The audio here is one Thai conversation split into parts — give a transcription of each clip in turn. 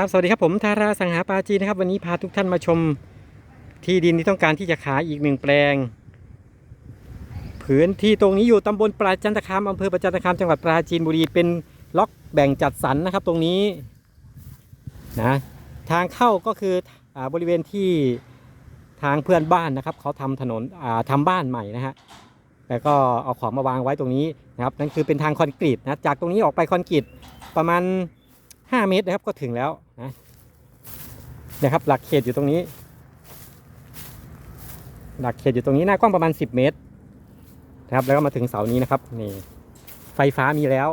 ับสวัสดีครับผมทาราสังหาปาจีนนะครับ วันนี้พาทุกท่านมาชมที่ดินที่ต้องการที่จะขายอีกหนึ่งแปลงพื้นที่ตรงนี้อยู่ตำบลปราจันตคามอำเภอปราจันตคามจังหวัดปราจีนบุรีเป็นล็อกแบ่งจัดสรรนะครับตรงนี้นะทางเข้าก็คืออบริเวณที่ทางเพื่อนบ้านนะครับเขาทำถนนอ่าทำบ้านใหม่นะฮะแล้วก็เอาของมาวางไว้ตรงนี้นะครับนั่นคือเป็นทางคอนกรีตนะจากตรงนี้ออกไปคอนกรีตประมาณ 5 เมตรนะครับก็ถึงแล้วนะนะครับหลักเขตอยู่ตรงนี้ หลักเขตอยู่ตรงนี้หน้ากว้างประมาณ 10 เมตรนะครับแล้วก็มาถึงเสานี้นะครับนี่ไฟฟ้ามีแล้ว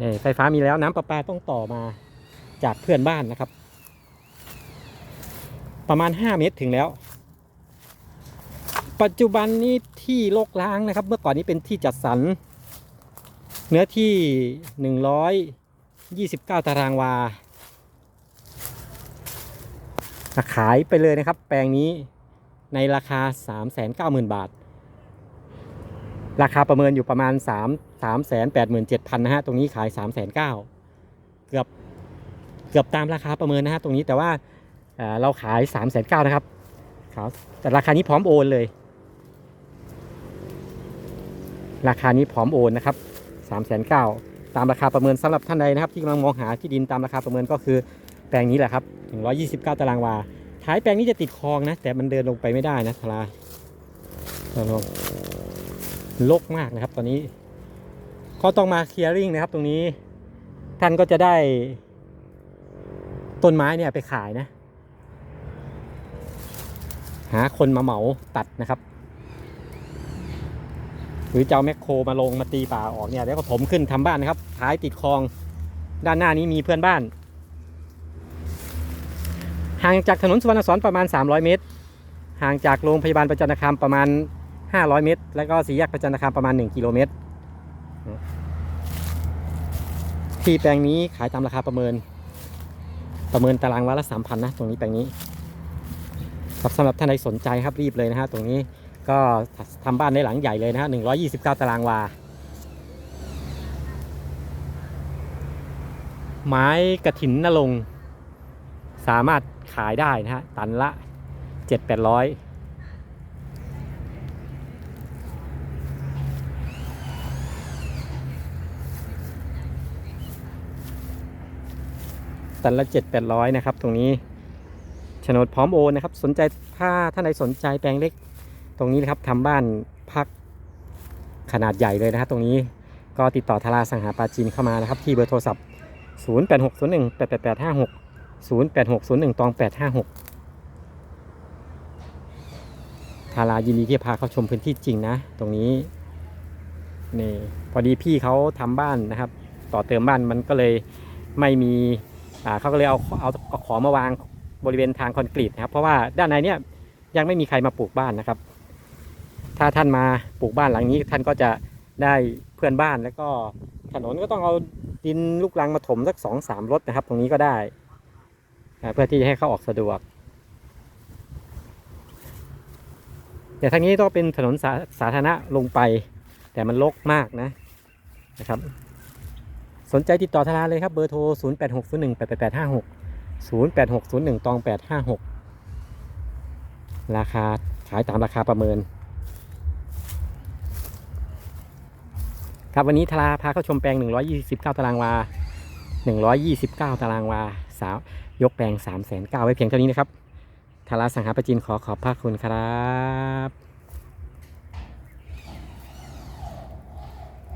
นี่ไฟฟ้ามีแล้วน้ำประปาต้องต่อมาจากเพื่อนบ้านนะครับ ประมาณ 5 เมตรถึงแล้ว ปัจจุบันนี้ที่โลกล้างนะครับ เมื่อก่อนนี้เป็นที่จัดสรรเนื้อที่ 100 29 ตารางวาขายไปเลยนะครับ แปลงนี้ในราคา 390,000 บาท ราคาประเมินอยู่ประมาณ 3 387,000นะฮะ ตรงนี้ขาย390,000เกือบเกือบตามราคาประเมินนะฮะ ตรงนี้แต่ว่าเราขาย390,000นะครับแต่ราคานี้พร้อมโอนเลย ราคานี้พร้อมโอนนะครับ390,000 ตามราคาประเมินสำหรับท่านใดนะครับ ที่กำลังมองหาที่ดินตามราคาประเมินก็คือแปลงนี้แหละครับ129 ตารางวา ท้ายแปลงนี้จะติดคลองนะ แต่มันเดินลงไปไม่ได้นะทลาเดินลงลกมากนะครับ ตอนนี้ก็ต้องมาเคลียร์ริงนะครับตรงนี้ท่านก็จะได้ต้นไม้เนี่ยไปขายนะ หาคนมาเหมาตัดนะครับ หรือจะเอาแมคโครมาลงมาตีป่าออกเนี่ยแล้วก็ถมขึ้นทำบ้านนะครับท้ายติดคลอง ด้านหน้านี้มีเพื่อนบ้าน ห่างจากถนนสุวรรณสอนประมาณ 300 เมตร ห่างจากโรงพยาบาลประจันตคามประมาณ 500 เมตร แล้วก็สี่แยกประจันตคามประมาณ 1 กิโลเมตร ที่แปลงนี้ขายตามราคาประเมิน ประเมินตารางวาละ3,000นะตรงนี้แปลงนี้ครับสำหรับท่านใดสนใจครับรีบเลยนะฮะตรงนี้ ก็ทำบ้านได้หลังใหญ่เลยนะฮะ129 ตารางวา ไม้กระถินนรงสามารถขายได้นะฮะ ตันละ 7 8 0 0 ตันละ 7 8 0 0 นะครับ ตรงนี้โฉนดพร้อมโอนนะครับ สนใจถ้าท่านใดสนใจแปลงเล็ก ตรงนี้นะครับทำบ้านพักขนาดใหญ่เลยนะครับตรงนี้ก็ติดต่อทาราสังหาปาจีนเข้ามานะครับ ที่เบอร์โทรศัพท์ 0860188856 0860ตอง856ทารายินดีที่พาเขาชมพื้นที่จริงนะ ตรงนี้นี่พอดีพี่เขาทำบ้านนะครับ ต่อเติมบ้านมันก็เลยไม่มีอ่าเขาก็เลยเอาเอาของมาวางบริเวณทางคอนกรีตนะครับ เพราะว่าด้านในเนี่ยยังไม่มีใครมาปลูกบ้านนะครับ ถ้าท่านมาปลูกบ้านหลังนี้ท่านก็จะได้เพื่อนบ้านแล้วก็ถนนก็ต้องเอาดินลูกรังมาถมสักสองสามรถนะครับ ตรงนี้ก็ได้ เพื่อที่จะให้เข้าออกสะดวกแต่ทางนี้ต้องเป็นถนนสาสาธารณะลงไป แต่มันรกมากนะนะครับ สนใจติดต่อธนาเลยครับเบอร์โทร 0 8 6 0 1 8 8 8 5 6 0 8 6 0 1ตอง8 5 6 ราคาขายตามราคาประเมิน ครับวันนี้ทราพาเข้าชมแปลง 129 ตารางวา 129 ตารางวาสาวยกแปลง3 9 0 0 0ไว้เพียงเท่านี้นะครับทาราสังหาประจินขอขอบพระคุณครับ